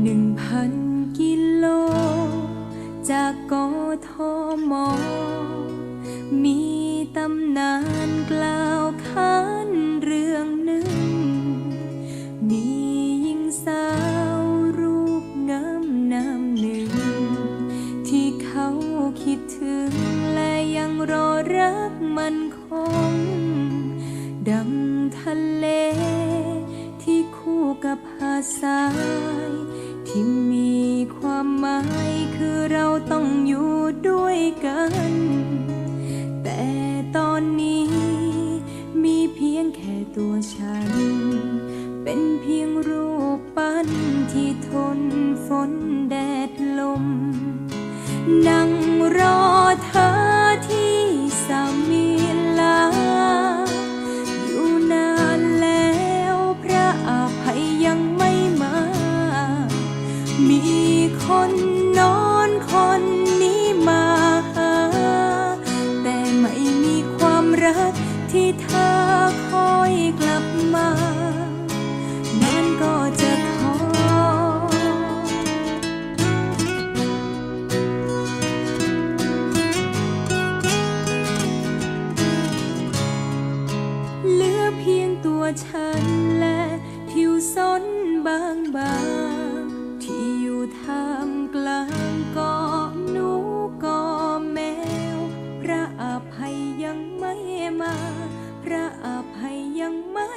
หนึ่งพันกิโล จากกอทอมอมีตำนานกล่าวขานเรื่องหนึ่ง มีหญิงสาวรูปงามนามหนึ่ง ที่เขาคิดถึงและยังรอรักมันคง ดังทะเลที่คู่กับหาดทาย ที่มีความหมายคือเราต้องอยู่ด้วยกัน แต่ตอนนี้มีเพียงแค่ตัวฉัน เป็นเพียงรูปปั้นที่ทนฝนแดดลม นั่งรอเธอ คนนอนคนนี้มาหา แต่ไม่มีความรักที่เธอคอยกลับมา ยังไม่มา พระอภัยยังไม่